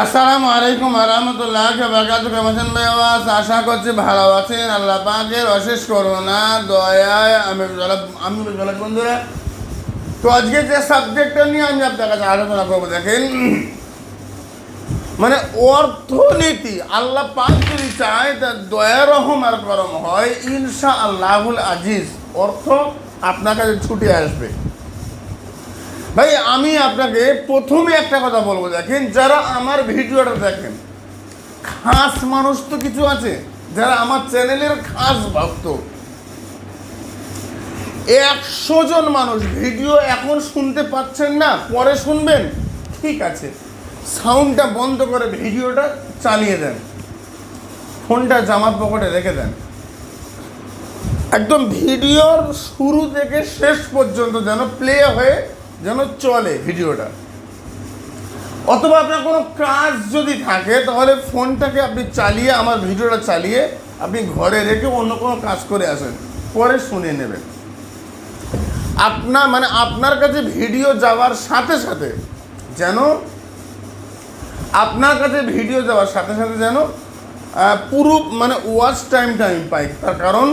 আসসালামু আলাইকুম আরহামতুল্লাহ বাকাত কেমন আছেন আশা করছি ভালো আছেন। আল্লাহ পাকের অশেষ করোনা দয়ায়। আমি আমি বন্ধুরা, তো আজকে যে সাবজেক্টটা নিয়ে আমি আপনার কাছে আলোচনা করব, দেখেন। মানে অর্থনীতি, আল্লাহ পাক যদি চায় তার দয়া, রহম আর করম হয়। ইনশা আল্লাহুল আজিজ। অর্থ আপনার কাছে ছুটে আসবে। ভাই, আমি আপনাকে প্রথমে একটা কথা বলব, দেখেন, যারা আমার ভিডিওটা দেখেন, খাস মানুষ তো কিছু আছে, যারা আমার চ্যানেলের খাস ভক্ত। একশো জন মানুষ ভিডিও এখন শুনতে পাচ্ছেন না, পরে শুনবেন। ঠিক আছে, সাউন্ডটা বন্ধ করে ভিডিওটা চালিয়ে দেন। ফোনটা জামার পকেটে রেখে দেন। একদম ভিডিওর শুরু থেকে শেষ পর্যন্ত যেন প্লে হয়ে যেন চলে ভিডিওটা। অথবা আপনার কোনো কাজ যদি থাকে, তাহলে ফোনটাকে আপনি চালিয়ে, আমার ভিডিওটা চালিয়ে আপনি ঘরে রেখে অন্য কোনো কাজ করে আসেন, পরে শুনে নেবেন। আপনার মানে আপনার কাছে ভিডিও যাওয়ার সাথে সাথে যেন, আপনার কাছে ভিডিও যাওয়ার সাথে সাথে যেন পুরো মানে ওয়াচ টাইমটা আমি পাই। তার কারণ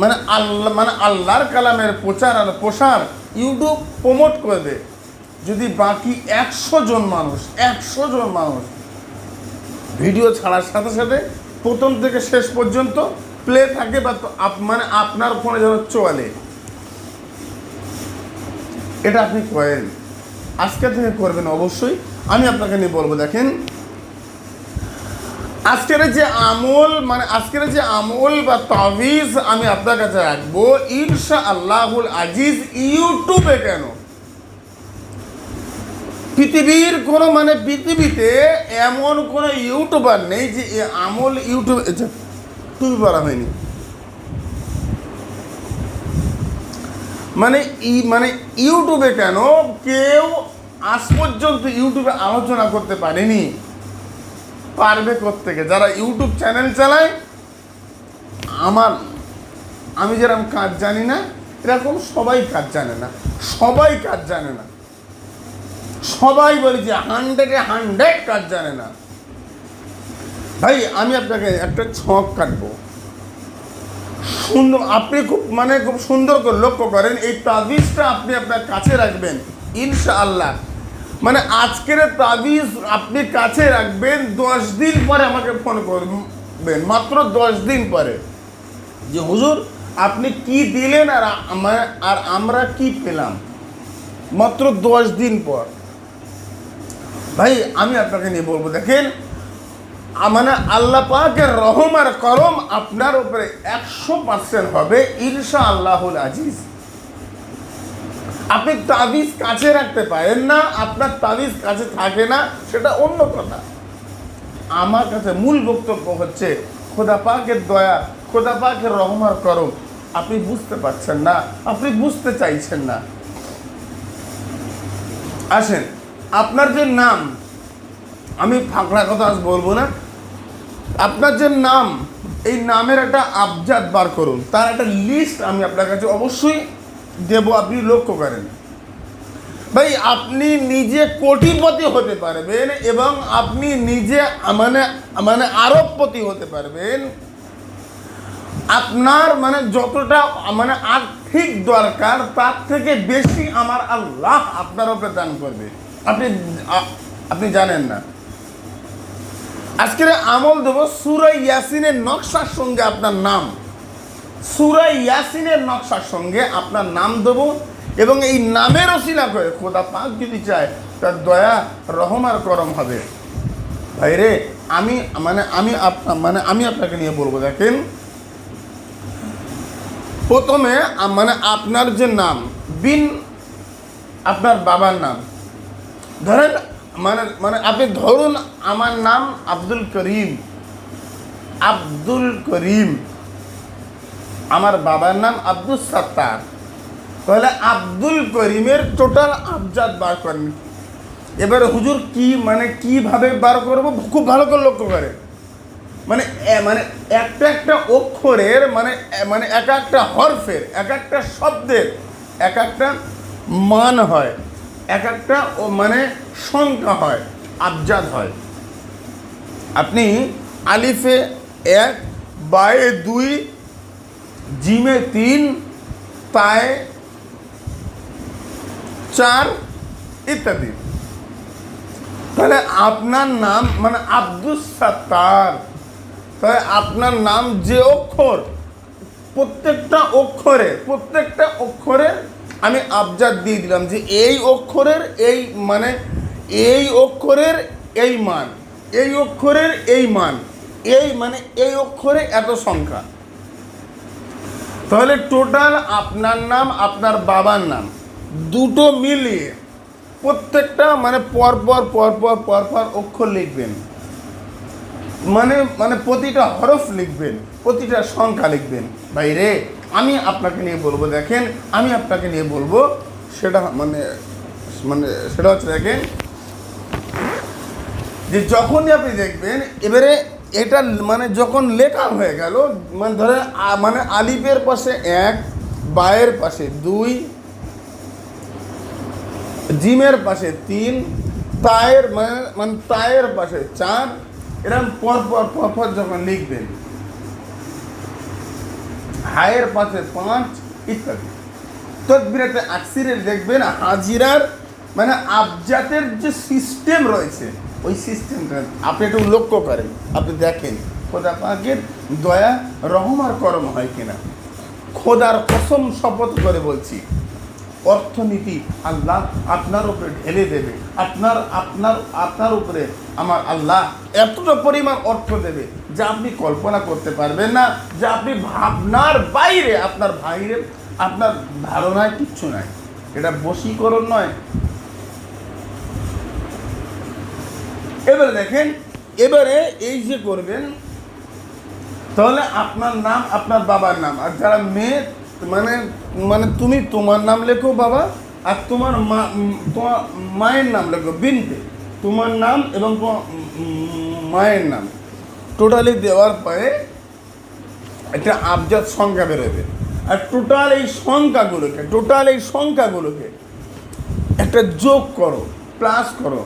মানে আল্লাহ মানে আল্লাহর কালামের প্রচার আর প্রসার ইউটিউব প্রমোট করে দেয় যদি বাকি একশো জন মানুষ, একশো জন মানুষ ভিডিও ছাড়ার সাথে সাথে প্রথম থেকে শেষ পর্যন্ত প্লে থাকে বা মানে আপনার ফোনে যেন চলে। এটা আপনি করেন। আজকে থেকে করবেন অবশ্যই। আমি আপনাকে নিয়ে বলব, দেখেন আজকের যে আমল মানে আজকের যে আমল বা তাবিজ আমি আপনার কাছে রাখব ইনশা আল্লাহুল আজিজ ইউটিউবে কেন? পৃথিবীর কোনো মানে পৃথিবীতে এমন কোনো ইউটিউবার নেই যে আমল ইউটিউবে আচ্ছা, টুপি হয়নি। মানে ই মানে ইউটিউবে কেন কেউ আজ পর্যন্ত ইউটিউবে আলোচনা করতে পারেনি? পারবে থেকে যারা ইউটিউব চ্যানেল চালায়, আমার, আমি যেরকম কাজ জানি না, এরকম সবাই কাজ জানে না। সবাই কাজ জানে না। সবাই বলি যে হান্ড্রেডে হান্ড্রেড কাজ জানে না। ভাই, আমি আপনাকে একটা ছক কাটবো। সুন্দর, আপনি খুব মানে খুব সুন্দর করে লক্ষ্য করেন, এই তাবিজটা আপনি আপনার কাছে রাখবেন, ইনশাআল্লাহ। মানে আজকের তাবিজ আপনি কাছে রাখবেন দশ দিন পরে আমাকে ফোন করবেন মাত্র দশ দিন পরে। যে হুজুর। আপনি কি দিলেন আর আমার আর আমরা কি পেলাম? মাত্র দশ দিন পর। ভাই আমি আপনাকে নিয়ে বলব দেখেন মানে আল্লাহ পাকের রহম আর করম আপনার উপরে একশো পার্সেন্ট হবে ইনশা আল্লাহুল আজিজ। আপনি তাবিজ কাছে রাখতে পারেন না, আপনার তাবিজ কাছে থাকে না, সেটা অন্য কথা। আমার কাছে মূল বক্তব্য হচ্ছে, খোদা পাকের দয়া, খোদা পাকের রহম আর করম, আপনি বুঝতে পারছেন না, আপনি বুঝতে চাইছেন না। আসেন, আপনার যে নাম, আমি ফাঁকড়া কথা আজ বলব না, আপনার যে নাম, এই নামের একটা আবজাদ বার করুন, তার একটা লিস্ট আমি আপনার কাছে অবশ্যই দেব, আপনি লক্ষ্য করেন। ভাই, আপনি নিজে কোটিপতি হতে পারবেন এবং আপনি নিজে মানে মানে আরবপতি হতে পারবেন। আপনার মানে যতটা মানে আর্থিক দরকার, তার থেকে বেশি আমার আল্লাহ আপনার উপরে দান করবে। আপনি আপনি জানেন না। আজকের আমল দেবো সুরাই ইয়াসিনের নকশার সঙ্গে আপনার নাম। সুরাই ইয়াসিনের নকশার সঙ্গে আপনার নাম দেবো এবং এই নামের অশিলা করে খোদা পাক যদি চায়, তার দয়া, রহম আর করম হবে। ভাইরে, আমি মানে আমি মানে আমি আপনাকে নিয়ে বলব, দেখেন। প্রথমে মানে আপনার যে নাম, বিন আপনার বাবার নাম। ধরেন মানে মানে আপনি ধরুন আমার নাম আব্দুল করিম। আব্দুল করিম। আমার বাবার নাম আব্দুল সাত্তার। তাহলে আব্দুল করিমের টোটাল আবজাদ বার করেন। এবারে হুজুর কি মানে কীভাবে বার করব? খুব ভালো করে লক্ষ্য করে মানে মানে একটা একটা অক্ষরের মানে মানে এক একটা হরফের, এক একটা শব্দের এক একটা মান হয়, এক একটা মানে সংখ্যা হয় আবজাদ হয়। আপনি আলিফে এক, বায়ে দুই জিমে তিন তায়ে চার ইত্যাদি। তাহলে আপনার নাম মানে আব্দুস সাত্তার। তাহলে আপনার নাম যে অক্ষর, প্রত্যেকটা অক্ষরে প্রত্যেকটা অক্ষরে আমি আবজাদ দিয়ে দিলাম যে এই অক্ষরের এই মানে এই অক্ষরের এই মান, এই অক্ষরের এই মান, এই মানে এই অক্ষরে এত সংখ্যা। তাহলে টোটাল আপনার নাম, আপনার বাবার নাম, দুটো মিলিয়ে প্রত্যেকটা মানে পরপর পরপর পরপর অক্ষর লিখবেন। মানে মানে প্রতিটা হরফ লিখবেন, প্রতিটা সংখ্যা লিখবেন। বাইরে, আমি আপনাকে নিয়ে বলব, দেখেন, আমি আপনাকে নিয়ে বলব, সেটা মানে মানে সেটা হচ্ছে দেখেন, যে যখনই আপনি দেখবেন, এবারে এটা মানে যখন লেখা হয়ে গেল মানে ধরেন মানে আলিফের পাশে এক, বায়ের পাশে দুই, জিমের পাশে তিন, তায়ের মানে মানে তায়ের পাশে চার এরকম পর পর পর পর যখন লিখবেন, হায়ের পাশে পাঁচ, ইত্যাদি। তদবিরাতে আকসিরের দেখবেন হাজিরার মানে আবজাতের যে সিস্টেম রয়েছে ওই সিস্টেমটা। আপনি একটু লক্ষ্য করেন, আপনি দেখেন, খোদা পাকের দয়া, রহম আর করম হয় কিনা। খোদার কসম শপথ করে বলছি, অর্থনীতি আল্লাহ আপনার উপরে ঢেলে দেবে, আপনার আপনার আপনার উপরে আমার আল্লাহ এতটা পরিমাণ অর্থ দেবে যা আপনি কল্পনা করতে পারবেন না, যা আপনি ভাবনার বাইরে, আপনার বাইরে আপনার ধারণায় কিচ্ছু নাই। এটা বশীকরণ নয় এবারে দেখেন, এবারে এই যে করবেন, তাহলে আপনার নাম, আপনার বাবার নাম। আর যারা মেয়ে মানে মানে তুমি তোমার নাম লেখো বাবা, আর তোমার মা তোমার মায়ের নাম লেখো, বিনতে। তোমার নাম এবং তোমার মায়ের নাম। টোটালি দেওয়ার পরে একটা আবজাদ সংখ্যা বেরোবে। আর টোটাল এই সংখ্যাগুলোকে টোটাল এই সংখ্যাগুলোকে একটা যোগ করো প্লাস করো।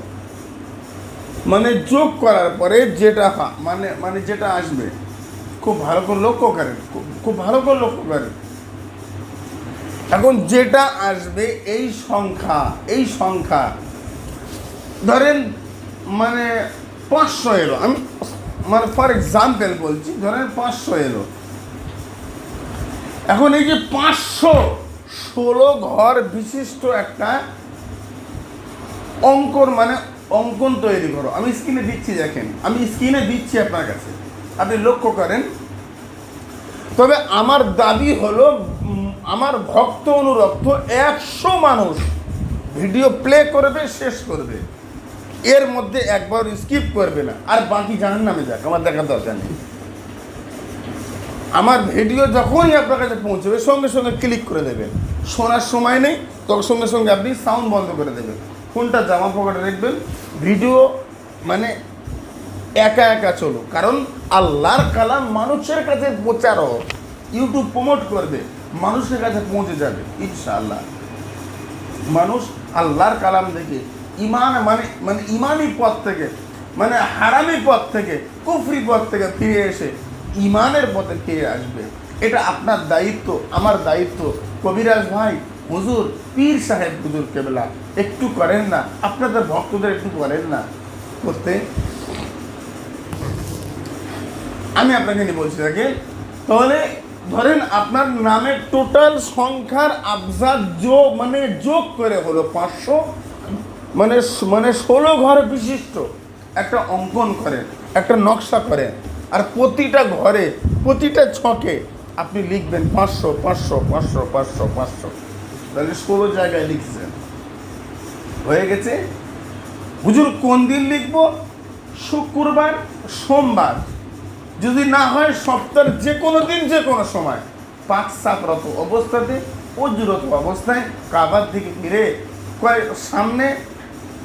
মানে যোগ করার পরে যেটা মানে মানে যেটা আসবে, খুব ভালো করে লক্ষ্য করেন, খুব- ভালো করে লক্ষ্য করেন। এখন যেটা আসবে এই সংখ্যা এই সংখ্যা, ধরেন মানে পাঁচশো এলো, আমি মানে ফর এক্সাম্পল বলছি, ধরেন পাঁচশো এলো। এখন এই যে পাঁচশো ষোলো ঘর বিশিষ্ট একটা অঙ্কর মানে অঙ্কন তৈরি করো। আমি স্ক্রিনে দিচ্ছি, দেখেন। আমি স্ক্রিনে দিচ্ছি আপনার কাছে। আপনি লক্ষ্য করেন। তবে আমার দাবি হলো আমার ভক্ত অনুরক্ত একশো মানুষ ভিডিও প্লে করবে, শেষ করবে। এর মধ্যে একবার স্কিপ করবে না। আর বাকি জানার নামে যাক, আমার দেখার দরকার নেই। আমার ভিডিও যখনই আপনার কাছে পৌঁছবে, সঙ্গে সঙ্গে ক্লিক করে দেবেন। শোনার সময় নেই, তখন সঙ্গে সঙ্গে আপনি সাউন্ড বন্ধ করে দেবেন। ফোনটা জামা পকেটে রাখবেন? ভিডিও মানে একা একা চলো কারণ আল্লাহর কালাম মানুষের কাছে প্রচারও ইউটিউব প্রমোট করবে, মানুষের কাছে পৌঁছে যাবে, ইনশাআল্লাহ। মানুষ আল্লাহর কালাম দেখে ইমান মানে মানে ইমানি পথ থেকে মানে হারামি পথ থেকে, কুফরি পথ থেকে ফিরে এসে ইমানের পথে ফিরে আসবে। এটা আপনার দায়িত্ব, আমার দায়িত্ব। কবিরাজ ভাই, হুজুর, পীর সাহেব, হুজুর কেবলা। একটু করেন না। আপনাদের ভক্তদের একটু করেন না। করতে। আমি আপনাকে নিয়ে বলছি তাকে তাহলে ধরেন আপনার নামের টোটাল সংখ্যার আবজাদ যোগ মানে যোগ করে হলো পাঁচশো মানে মানে ষোলো ঘর বিশিষ্ট। একটা অঙ্কন করেন, একটা নকশা করেন, আর প্রতিটা ঘরে, প্রতিটা ছকে আপনি লিখবেন পাঁচশো পাঁচশো পাঁচশো পাঁচশো পাঁচশো। তাহলে ষোলো জায়গায় লিখছেন। হয়ে গেছে। হুজুর, কোন দিন লিখব? শুক্রবার, সোমবার। যদি না হয়, সপ্তাহের যে কোনো দিন যে কোনো সময়। পাঁচ সাতরত অবস্থাতে অজুরত অবস্থায়, কাবার দিকে ফিরে কয়েক সামনে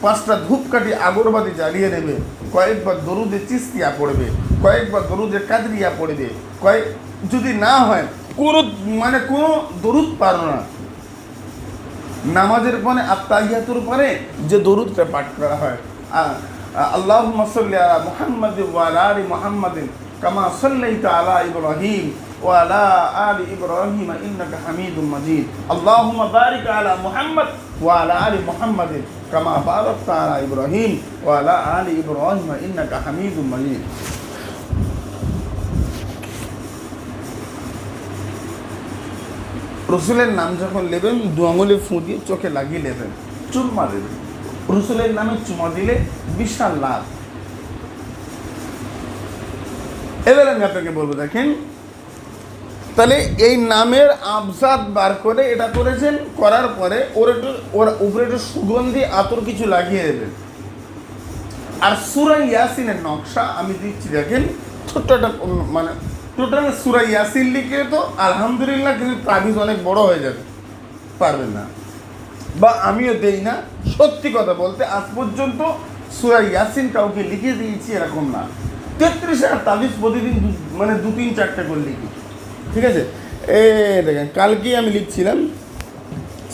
পাঁচটা ধূপকাঠি আগরবাতি জ্বালিয়ে দেবে কয়েকবার দরুদে চিস্তিয়া পড়বে কয়েকবার দরুদে কাদরিয়া পড়বে, কয়েক যদি না হয়, কোনো মানে কোনো দরুদ পারো না। নামাজের পরে আত্মাহিয়াতুর পরে যে দরুদটা পাঠ করা হয় আ- اللهم صل على محمد وعلى ال محمد كما صليت على ابراهيم وعلى ال ابراهيم انك حميد مجيد اللهم بارك على محمد وعلى ال محمد كما باركت على ابراهيم وعلى ال ابراهيم انك حميد مجيد রসুলের নাম যখন নেবেন দু আঙুলে ফুঁ দিয়ে চোখে লাগিয়ে নেবেন চুমা দেবেন রসুলের নামে চুমা দিলে বিশাল লাভ। এবার আমি আপনাকে বলব, দেখেন। তাহলে এই নামের আবজাদ বার করে এটা করেছেন, করার পরে ওর একটু, ওর উপরে একটু সুগন্ধি, আতর কিছু লাগিয়ে দেবেন। আর সুরা ইয়াসিনের নকশা আমি দিচ্ছি, দেখেন, ছোট্ট একটা মানে টোটাল সুরা ইয়াসিন লিখে তো আলহামদুলিল্লাহ কিন্তু তাবিজ অনেক বড় হয়ে যাবে। পারবেন না। বা আমিও দেই না। সত্যি কথা বলতে আজ পর্যন্ত সুরা ইয়াসিন কাউকে লিখে দিয়েছি এরকম না। তেত্রিশ হাজার তাবিজ প্রতিদিন মানে দু তিন চারটে করে লিখি। ঠিক আছে? এ, দেখেন, কালকেই আমি লিখছিলাম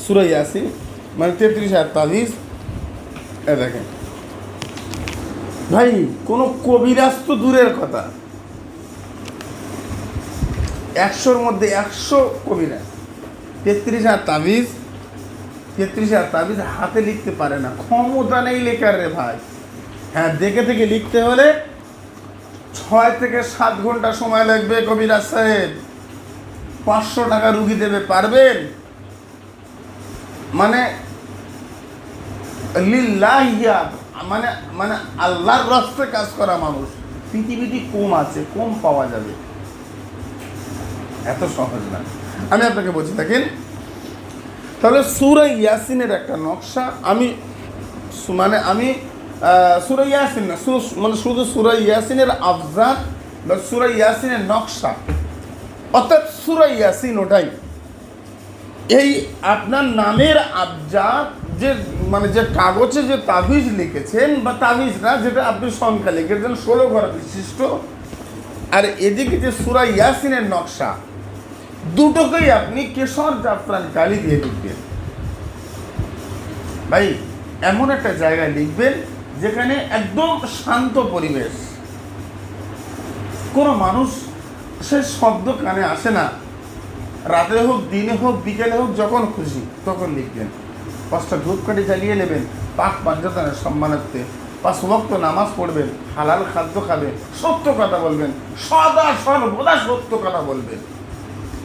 সুরা ইয়াসিন মানে তেত্রিশ হাজার তাবিজ। এ, দেখেন। ভাই, কোনো কবিরাজ তো দূরের কথা। একশোর মধ্যে একশো কবিরাজ তেত্রিশ হাজার তাবিজ, তেত্রিশ হাজার তাবিজ হাতে লিখতে পারে না। ক্ষমতা নেই লেখার রে ভাই। হ্যাঁ দেখে থেকে লিখতে হলে ছয় থেকে সাত ঘণ্টা সময় লাগবে কবিরাজ সাহেব। পাঁচশো টাকা রুগী দেবে, পারবেন? মানে মানে মানে আল্লাহর রস্তে কাজ করা মানুষ। পৃথিবীতে কম আছে, কম পাওয়া যাবে। এত সহজ না। আমি আপনাকে বলছি, দেখেন, তাহলে সুরা ইয়াসিনের একটা নকশা, আমি মানে আমি সুরা ইয়াসিন না মানে শুধু সুরা ইয়াসিনের আফজাদ বা সুরা ইয়াসিনের নকশা, অর্থাৎ সুরা ইয়াসিন ওটাই। এই আপনার নামের আবজাদ যে মানে যে কাগজে যে তাবিজ লিখেছেন বা তাবিজ না, যেটা আপনি সংখ্যা লিখেছেন, ষোলো ঘর বিশিষ্ট, আর এদিকে যে সুরা ইয়াসিনের নকশা দুটোকেই আপনি কেশর জাফরান কালি দিয়ে লিখবেন। ভাই, এমন একটা জায়গায় লিখবেন যেখানে একদম শান্ত পরিবেশ। কোনো মানুষ সে শব্দ কানে আসে না। রাতে হোক, দিনে হোক, বিকেলে হোক, যখন খুশি তখন লিখবেন। পাঁচটা ধূপকাঠি জ্বালিয়ে নেবেন, পাক পাঞ্জাতানের সম্মানার্থে। পাঁচ ভক্ত নামাজ পড়বেন, হালাল খাদ্য খাবেন, সত্য কথা বলবেন, সদা সর্বদা সত্য কথা বলবেন।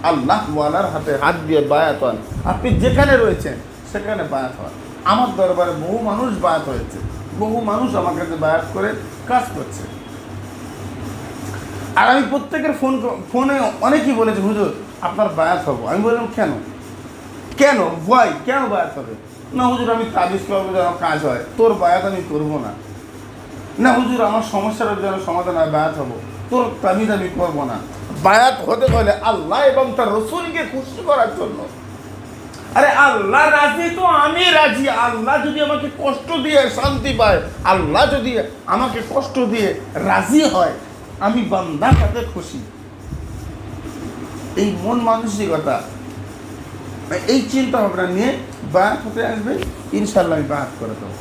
আল্লাহ ওয়ালার হাতে হাত দিয়ে বায়াত হন। আপনি যেখানে রয়েছেন, সেখানে বায়াত হন। আমার দরবারে বহু মানুষ বায়াত হয়েছে। বহু মানুষ আমার কাছে বায়াত করে কাজ করছে। আর আমি প্রত্যেকের ফোন ফোনে অনেকেই বলেছে, হুজুর, আপনার বায়াত হব। আমি বললাম, কেন? কেন? ভয় কেন বায়াত হবে? না হুজুর, আমি তাবিজ করব যেন কাজ হয়। তোর বায়াত আমি করব না। না হুজুর, আমার সমস্যার যেন সমাধান হয়, বায়াত হব। তোর তাবিজ আমি করব না। বায়াত হতে হলে আল্লাহ এবং তার রসুলকে খুশি করার জন্য। আরে আল্লাহ রাজি তো আমি রাজি। আল্লাহ যদি আমাকে কষ্ট দিয়ে শান্তি পায়, আল্লাহ যদি আমাকে কষ্ট দিয়ে রাজি হয়, আমি বান্দার সাথে খুশি। এই মন মানসিকতা, এই চিন্তা ভাবনা নিয়ে বায়াত হতে আসবে। ইনশাল্লাহ আমি বায়াত করে দেবো।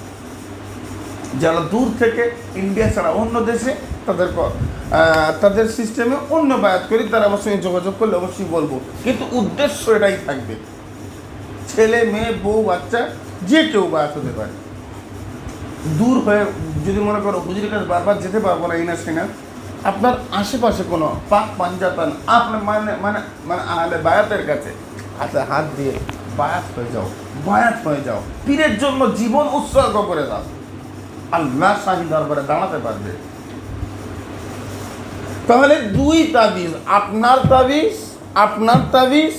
যারা দূর থেকে ইন্ডিয়া ছাড়া অন্য দেশে তাদের তাদের সিস্টেমে অন্য বায়াত করি তারা আমার সঙ্গে যোগাযোগ করলে অবশ্যই বলব। কিন্তু উদ্দেশ্য এটাই থাকবে। ছেলে, মেয়ে, বউ, বাচ্চা, যে কেউ বায়াত হতে পারে। দূর হয়ে যদি মনে করো হুজুরের কাছে বারবার যেতে পারব না, এই না, সে না, আপনার আশেপাশে কোনো পাক পাঞ্জাতান, আপনার মানে মানে মানে আহলে বায়াতের কাছে হাতে হাত দিয়ে বায়াত হয়ে যাও, বায়াত হয়ে যাও, পীরের জন্য জীবন উৎসর্গ করে দাও। আল্লাহ শাহী দরবারে দাঁড়াতে পারবে। তাহলে দুই তাবিজ, আপনার তাবিজ আপনার তাবিজ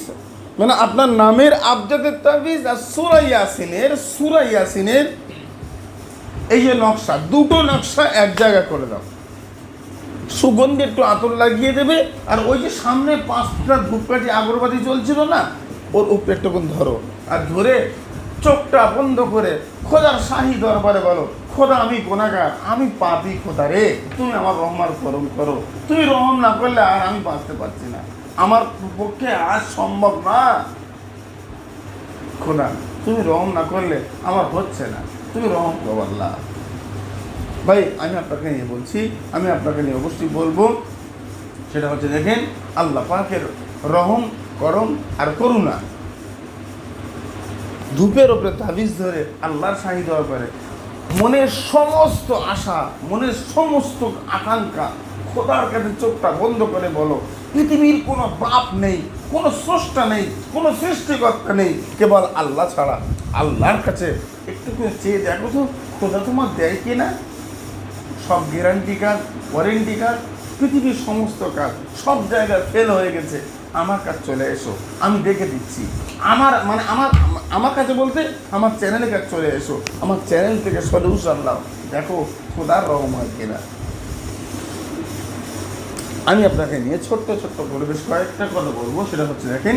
মানে আপনার নামের আবজাদের তাবিজ আর সুরা ইয়াসিনের সুরা ইয়াসিনের এই যে নকশা, দুটো নকশা এক জায়গায় করে দাও। সুগন্ধি একটু আতর লাগিয়ে দেবে, আর ওই যে সামনে পাঁচটা ধূপকাঠি আগরবাতি চলছিল না, ওর উপরে একটুকুন ধরো। আর ধরে চোখটা বন্ধ করে খোদার শাহী দরবারে বলো খোদা, আমি গোনাগার আমি পাপি খোদা রে। তুমি আমার রহমার করম করো। তুমি রহম না করলে আর আমি বাঁচতে পারছি না। আমার পক্ষে আজ সম্ভব না। খোদা, তুমি রহম না করলে আমার হচ্ছে না। তুমি রহম করো ভাই, আমি আপনাকে নিয়ে বলছি, আমি আপনাকে নিয়ে অবশ্যই বলব, সেটা হচ্ছে দেখেন, আল্লাহ পাকের রহম, করম আর করুণা। ধূপের ওপরে তাবিজ ধরে আল্লাহর শাহি দেওয়া করে। মনের সমস্ত আশা, মনের সমস্ত আকাঙ্ক্ষা খোদার কাছে চোখটা বন্ধ করে বলো, পৃথিবীর কোনো বাপ নেই, কোনো স্রষ্টা নেই, কোনো সৃষ্টিকর্তা নেই, কেবল আল্লাহ ছাড়া। আল্লাহর কাছে একটু চেয়ে দেখো তো, খোদা তোমার দেয় কি না? সব গ্যারান্টি কার্ড ওয়ারেন্টি কার্ড পৃথিবীর সমস্ত কাজ, সব জায়গায় ফেল হয়ে গেছে। আমার কাছে চলে এসো, আমি দেখে দিচ্ছি। আমার মানে আমার আমার কাছে বলতে আমার চ্যানেলের কাছে চলে এসো, আমার চ্যানেল থেকে সলিউশন দাও দেখো, খোদার রহম হয় কিনা। আমি আপনাকে নিয়ে ছোট্ট ছোট্ট পরিবেশ কয়েকটা কথা বলব, সেটা হচ্ছে দেখেন,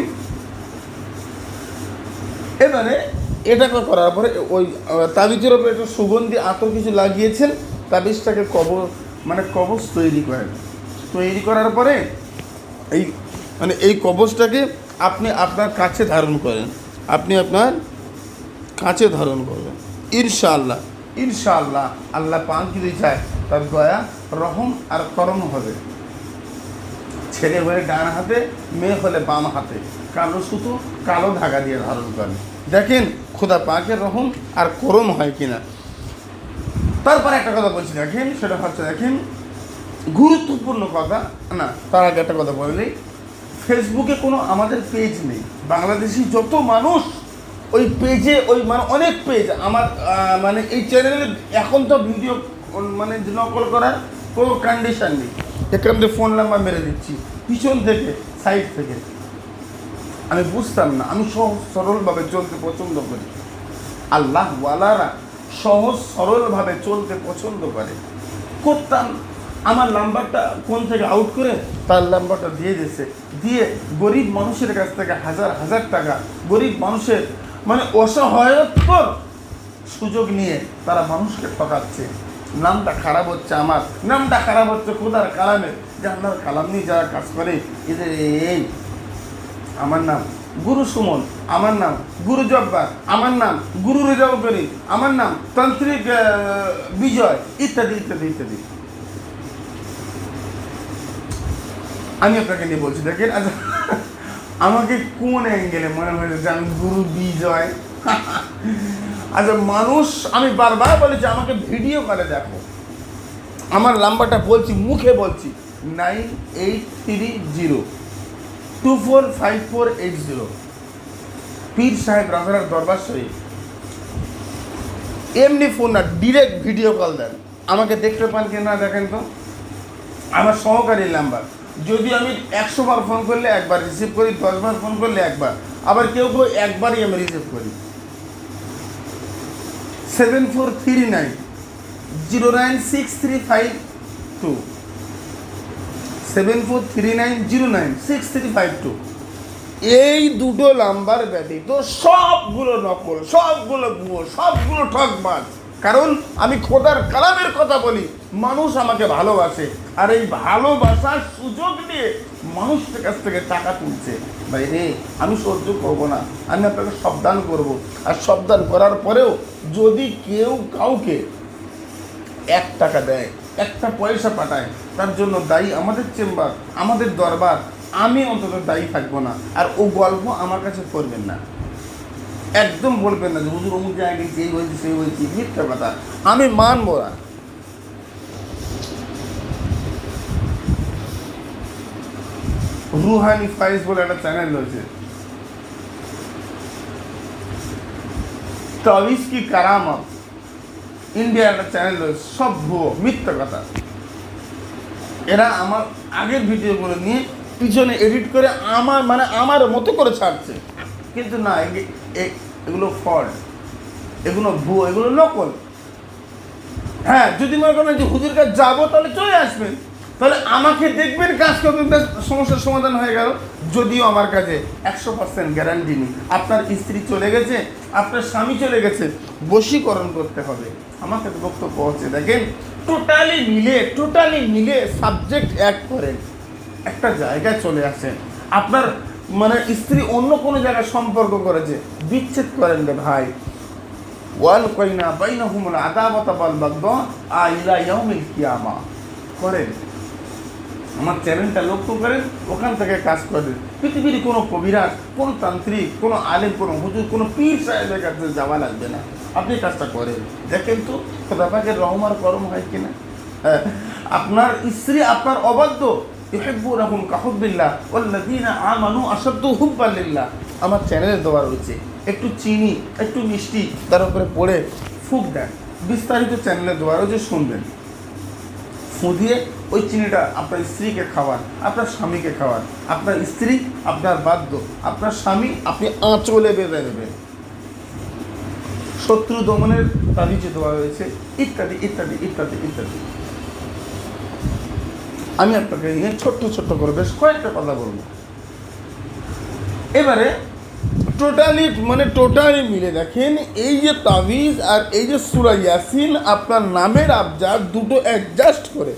এবারে এটাকে করার পরে ওই তাবিজের ওপরে একটু সুগন্ধি আতর কিছু লাগিয়েছেন, তাবিজটাকে কবর মানে কবচ তৈরি করেন। তৈরি করার পরে এই মানে এই কবচটাকে আপনি আপনার কাছে ধারণ করেন। আপনি আপনার কাছে ধারণ করবেন। ইনশাআল্লাহ ইনশাআল্লাহ আল্লাহ পাক যদি চায় তার দয়া, রহম আর করম হবে। ছেলে হলে ডান হাতে, মেয়ে হলে বাম হাতে। কালো সুতো, কালো ধাগা দিয়ে ধারণ করেন। দেখেন খোদা পাকের রহম আর করম হয় কিনা। তারপরে একটা কথা বলছি, দেখেন, সেটা হচ্ছে, দেখেন, গুরুত্বপূর্ণ কথা, না, তার আগে একটা কথা বললি ফেসবুকে কোনো আমাদের পেজ নেই। বাংলাদেশি যত মানুষ ওই পেজে, ওই মানে অনেক পেজ, আমার মানে এই চ্যানেলে এখন তো ভিডিও মানে নকল করার কোনো কন্ডিশন নেই। এখান থেকে ফোন নাম্বার মেরে দিচ্ছি, পিছন থেকে সাইড থেকে। আমি বুঝতাম না, আমি সহজ সরলভাবে চলতে পছন্দ করি। আল্লাহ ওয়ালারা সহজ সরলভাবে চলতে পছন্দ করে। করতাম আমার নাম্বারটা কোন থেকে আউট করে তার নাম্বারটা দিয়ে দিয়েছে। দিয়ে গরিব মানুষের কাছ থেকে হাজার হাজার টাকা, গরিব মানুষের মানে অসহায়ত্বর সুযোগ নিয়ে তারা মানুষকে ঠকাচ্ছে। নামটা খারাপ হচ্ছে আমার। নামটা খারাপ হচ্ছে খোদার কালামের যে আপনার কালাম নিয়ে যারা কাজ করে, এদের এই আমার নাম গুরু সুমন, আমার নাম গুরু জব্বার, আমার নাম গুরু রেজাউ করিম, আমার নাম তান্ত্রিক বিজয়, ইত্যাদি ইত্যাদি ইত্যাদি। আমি আপনাকে নিয়ে বলছি, দেখেন আচ্ছা আমাকে কোন অ্যাঙ্গেলে মনে হয়েছে যে আমি গুরু বিজয়? আচ্ছা মানুষ, আমি বারবার বলেছি আমাকে ভিডিও করে দেখো। আমার নাম্বারটা বলছি, মুখে বলছি nine eight three zero two four five four eight zero পীর সাহেব রাজার দরবার শরীফ। এমনি ফোন না ডিরেক্ট ভিডিও কল দেন। আমাকে দেখতে পান কি না দেখেন তো। আমার সহকারী নাম্বার যদি আমি একশো বার ফোন করলে একবার রিসিভ করি, দশ বার ফোন করলে একবার, আবার কেউ কেউ একবারই আমি রিসিভ করি। Seven four three nine zero nine six three five two seven four three nine zero nine six three five two এই দুটো নাম্বার ব্যতীত সবগুলো নকল, সবগুলো ভুয়ো সবগুলো ঠকবাজ। কারণ আমি খোদার কালামের কথা বলি, মানুষ আমাকে ভালোবাসে। আর এই ভালোবাসার সুযোগ নিয়ে মানুষের কাছ থেকে টাকা তুলছে। ভাই রে, আমি সহ্য করব না, আমি আপনাকে সাবধান করব। আর সাবধান করার পরেও যদি কেউ কাউকে এক টাকা দেয়, একটা পয়সা পাঠায়, তার জন্য দায়ী আমাদের চেম্বার, আমাদের দরবার, আমি অন্তত দায়ী থাকব না। আর ও গল্প আমার কাছে করবেন না। একদম বলবেন না যে, হুজুর, অমুক জায়গায় গেছি এই হয়েছি, সেই হয়েছি। মিথ্যা কথা। আমি মানবো না। রুহানি ফাইজ বলে একটা চ্যানেল রয়েছে। তাবিজ কি কারামত? ইন্ডিয়ার একটা চ্যানেল রয়েছে, সব ভুয়ো, মিথ্যা কথা। এরা আমার আগের ভিডিওগুলো নিয়ে পিছনে এডিট করে আমার মানে আমার মতো করে ছাড়ছে। কিন্তু না এগুলো ফল্ট, এগুলো ভুয়ো এগুলো নকল হ্যাঁ যদি মনে করেন যে হুজুর কাছে যাব, তাহলে চলে আসবেন। তাহলে আমাকে দেখবেন কাজ করবেন সমস্যার সমাধান হয়ে গেল। যদিও আমার কাছে একশো পার্সেন্ট গ্যারান্টি নেই। আপনার স্ত্রী চলে গেছে, আপনার স্বামী চলে গেছে, বশীকরণ করতে হবে। আমার কাছে বক্তব্য হচ্ছে, দেখেন টোটালি মিলে টোটালি মিলে সাবজেক্ট এক করেন। একটা জায়গায় চলে আসেন। আপনার মানে স্ত্রী অন্য কোনো জায়গায় সম্পর্ক করেছে বিচ্ছেদ করেন রে ভাই। ওয়াল কইনা বাইনাহুমুল আদাওয়াতা ওয়াল বাগদা আইলা ইয়াউমিল কিয়ামা। করেন। আমার চ্যানেলটা লক্ষ্য করেন ওখান থেকে কাজ করেন পৃথিবীর কোনো কবিরাজ কোনো তান্ত্রিক কোনো আলেম কোনো হুজুর কোনো পীর সাহেবের কাছে যাওয়া লাগবে না। আপনি কাজটা করেন। দেখেন তো খোদাপাকের রহমার করম হয় কিনা হ্যাঁ, আপনার স্ত্রী আপনার অবাধ্য। ইহেব্বু রাহুম কাহুবিল্লাহ ওল্লাদিনা আমানু আসাদ্দু হুব্বাল্লিল্লাহ আমার চ্যানেলে দেওয়া রয়েছে। একটু চিনি, একটু মিষ্টি তার উপরে পড়ে ফুক দেন বিস্তারিত চ্যানেলে দেওয়া রয়েছে শুনবেন। ফু দিয়ে ওই চিনিটা আপনার স্ত্রীকে খাওয়ান, আপনার স্বামীকে খাওয়ান। আপনার স্ত্রী আপনার বাধ্য, আপনার স্বামী আপনি আঁচলে বেঁধে দেবেন। শত্রু দমনের তাবিজে দেওয়া হয়েছে, ইত্যাদি ইত্যাদি ইত্যাদি ইত্যাদি। আমি আপনাকে নিয়ে ছোট্ট ছোট্ট করে বেশ কয়েকটা কথা বলব। এবারে টোটালি মানে টোটালি মিলে দেখেন, এই যে তাবিজ আর এই যে সুরা ইয়াসিন আপনার নামের আবজার দুটো অ্যাডজাস্ট করে।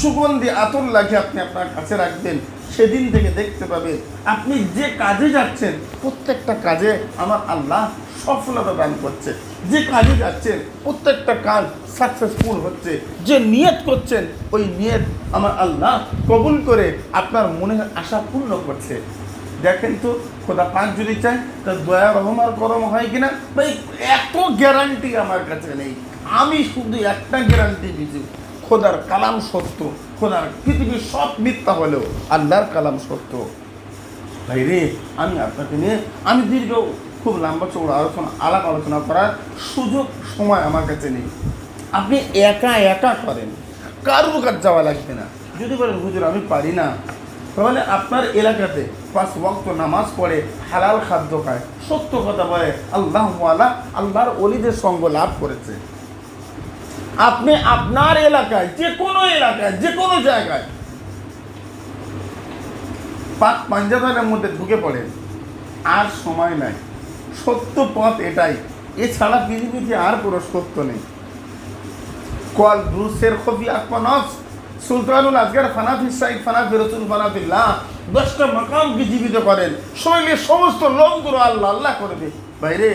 সুগন্ধি আতর লাগে আপনি আপনার কাছে রাখবেন, সেদিন থেকে দেখতে পাবেন, আপনি যে কাজে যাচ্ছেন, প্রত্যেকটা কাজে আমার আল্লাহ সফলতা দান করছে। যে কাজে যাচ্ছেন, প্রত্যেকটা কাজ সাকসেসফুল হচ্ছে। যে নিয়ত করছেন, ওই নিয়ত আমার আল্লাহ কবুল করে আপনার মনের আশা পূর্ণ করছে। দেখেন তো, খোদা পাঁচ যদি চায়, তার দয়া রহমার করম হয় কিনা? ভাই, এত গ্যারান্টি আমার কাছে নেই। আমি শুধু একটা গ্যারান্টি দিচ্ছি খোদার কালাম সত্য। খোদার পৃথিবীর সব মিথ্যা হলেও আল্লাহর কালাম সত্য। ভাই রে, আমি আপনাকে নিয়ে, আমি দীর্ঘ খুব লম্বা চৌড়া আলোচনা, আলাপ আলোচনা করার সুযোগ, সময় আমার কাছে নেই। আপনি একা একা করেন। কারোর কাজ যাওয়া লাগবে না। যদি বলেন, হুজুর, আমি পারি না। তাহলে আপনার এলাকাতে পাঁচ ওয়াক্ত নামাজ পড়ে হালাল খাদ্য খায়। সত্য কথা বলে আল্লাহ আল্লাহ আল্লাহর অলিদের সঙ্গ লাভ করেছে। আপনি আপনার এলাকায় যে কোনো এলাকায় যে কোনো জায়গায় পাক পাঞ্জাবের মধ্যে ঢুকে পড়েন। আর সময় নাই। সত্য পথ এটাই। এছাড়া পৃথিবীতে আর কোনো সত্য নেই। কল ব্রুসের খবি আকমানস সুলতানুল আজগার ফানাফি সাইদ, ফানাফি রসুল ফানাফিল্লাহ দশটা মাকামকে জীবিত করেন। শরীরের সমস্ত লোকগুলো আল্লাহ আল্লাহ করবে বাইরে,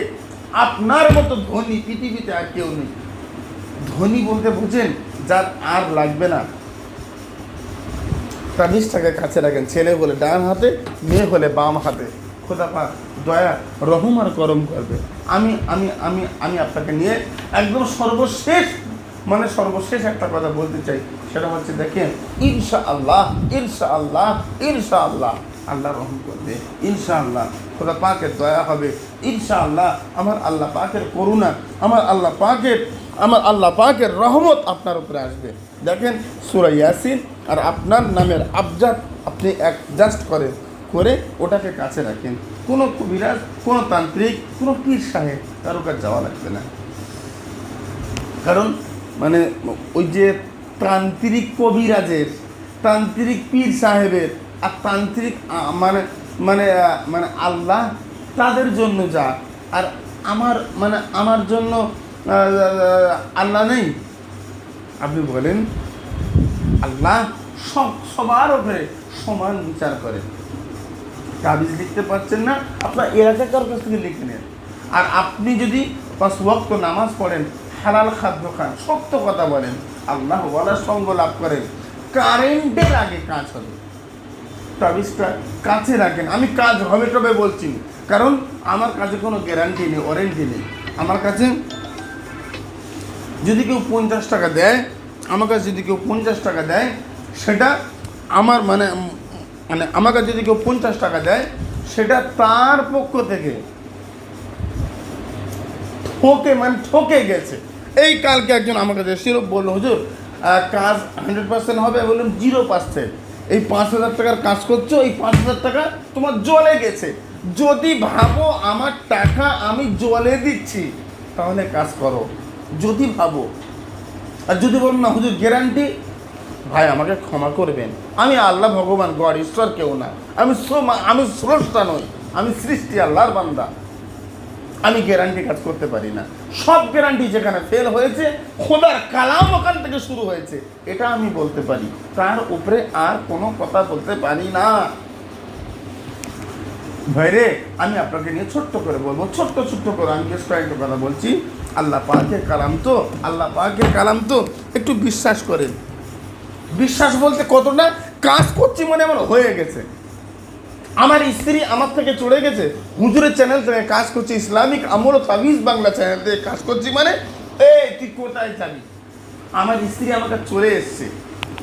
আপনার মতো ধনী পৃথিবীতে আর কেউ নেই। ধনী বলতে বুঝেন, যার আর লাগবে না। তাবিজটাকে কাছে রাখেন, ছেলে হলে ডান হাতে, মেয়ে হলে বাম হাতে। খোদা পা দয়া, রহম আর করম করবে। আমি আমি আমি আমি আপনাকে নিয়ে একদম সর্বশেষ মানে সর্বশেষ একটা কথা বলতে চাই। সেটা হচ্ছে দেখেন ইনশা আল্লাহ ইনশা আল্লাহ ইনশা আল্লাহ আল্লাহ রহম করবে ইনশা আল্লাহ খোদা পাকের দয়া হবে ইনশা আল্লাহ আমার আল্লাহ পাকের করুণা, আমার আল্লাহ পাকের, আমার আল্লাহ পাকের রহমত আপনার উপরে আসবে। দেখেন, সুরা ইয়াসিন আর আপনার নামের আবজাদ আপনি অ্যাডজাস্ট করেন করে ওটাকে কাছে রাখেন। কোনো কবিরাজ, কোনো তান্ত্রিক, কোনো পীর সাহেব কারও কাছে যাওয়া লাগবে না। কারণ মানে ওই যে তান্ত্রিক কবিরাজের তান্ত্রিক পীর সাহেবের আর তান্ত্রিক মানে মানে মানে আল্লাহ তাদের জন্য যা। আর আমার মানে আমার জন্য আল্লাহ নেই। আপনি বলেন, আল্লাহ সব, সবার উপরে সমান বিচার করে। তাবিজ লিখতে পারছেন না, আপনার এলাকার কাছ থেকে লিখে নেন। আর আপনি যদি পাঁচ ওয়াক্ত নামাজ পড়েন, হালাল খাদ্য খান, সত্য কথা বলেন আল্লাহ বলার সঙ্গ লাভ করেন। কারেন্টের আগে কাজ হবে। তাবিজটা কাছে রাখেন। আমি কাজ হবে তবে বলছি। কারণ আমার কাছে কোনো গ্যারান্টি নেই ওয়ারেন্টি নেই। আমার কাছে যদি কেউ পঞ্চাশ টাকা দেয়, আমার কাছে যদি কেউ পঞ্চাশ টাকা দেয়, সেটা আমার মানে মানে আমার কাছে যদি কেউ পঞ্চাশ টাকা দেয়, সেটা তার পক্ষ থেকে ঠকে মানে ঠকে গেছে। এই কালকে একজন আমার কাছে এসেছিল, বলল, হুজুর কাজ হান্ড্রেড পার্সেন্ট হবে। বললাম, জিরো পার্সেন্ট এই পাঁচ হাজার টাকার কাজ করছ, এই পাঁচ হাজার টাকা তোমার জলে গেছে। যদি ভাবো আমার টাকা আমি জলে দিচ্ছি, তাহলে কাজ করো। যদি ভাবো, আর যদি বলুন না, হুজুর গ্যারান্টি ভাই, আমাকে ক্ষমা করবেন। আমি আল্লাহ ভগবান গড ঈশ্বর কেউ না। আমি আমি স্রষ্টা নই। আমি সৃষ্টি, আল্লাহর বান্দা। আমি গ্যারান্টি কাজ করতে পারি না। সব গ্যারান্টি যেখানে ফেল হয়েছে, খোদার কালাম ওখান থেকে শুরু হয়েছে। এটা আমি বলতে পারি। তার উপরে আর কোনো কথা বলতে পারি না। ভাইরে, আমি আপনাকে নিয়ে ছোট্ট করে বলব, ছোট্ট ছোট্ট করে আমি বেশ কয়েকটা কথা বলছি। আল্লাহ পাকের কালাম তো, আল্লাহ পাকের কালাম তো। একটু বিশ্বাস করেন। বিশ্বাস বলতে কতটা? কাজ করছি মনে আমার হয়ে গেছে। আমার স্ত্রী আমার থেকে চলে গেছে। হুজুরের চ্যানেল থেকে কাজ করছি, ইসলামিক আমল ও তাবিজ বাংলা চ্যানেল থেকে কাজ করছি মানে এই, তুই কোথায় যাবি? আমার স্ত্রী আমাকে চলে এসছে।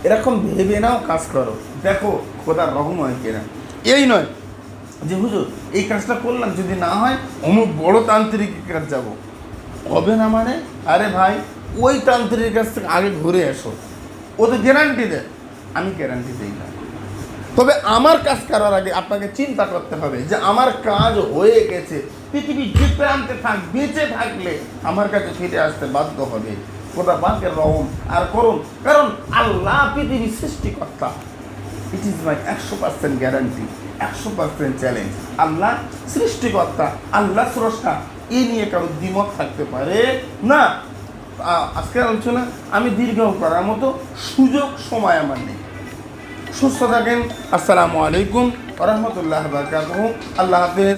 এরকম ভেবে নাও, কাজ করো। দেখো, খোদার রহম হয় কিনা। এই নয় যে, হুজুর, এই কাজটা করলাম, যদি না হয়, অমুক বড় তান্ত্রিকের কাছে যাব। হবে না মানে? আরে ভাই, ওই তান্ত্রিকের কাছ থেকে আগে ঘুরে এসো। ও তো গ্যারান্টি দেয় আমি গ্যারান্টি দিই না। তবে আমার কাজ করার আগে আপনাকে চিন্তা করতে হবে যে আমার কাজ হয়ে গেছে। পৃথিবী যে প্রান্তে থাক, বেঁচে থাকলে আমার কাছে ফিরে আসতে বাধ্য হবে। কোথা বাকের রহম। আর করুন, কারণ আল্লাহ পৃথিবীর সৃষ্টিকর্তা। ইট ইজ মাই একশো পার্সেন্ট গ্যারান্টি একশো পার্সেন্ট চ্যালেঞ্জ আল্লাহ সৃষ্টিকর্তা, আল্লাহ স্রষ্টা, এ নিয়ে কারও দ্বিমত থাকতে পারে না। আজকের আলোচনা আমি দীর্ঘ করার মতো সুযোগ, সময় আমার নেই। সুস্থ থাকেন। আসসালামু আলাইকুম রহমতুল্লাহ বারকাতুহ। আল্লাহ হাফেজ।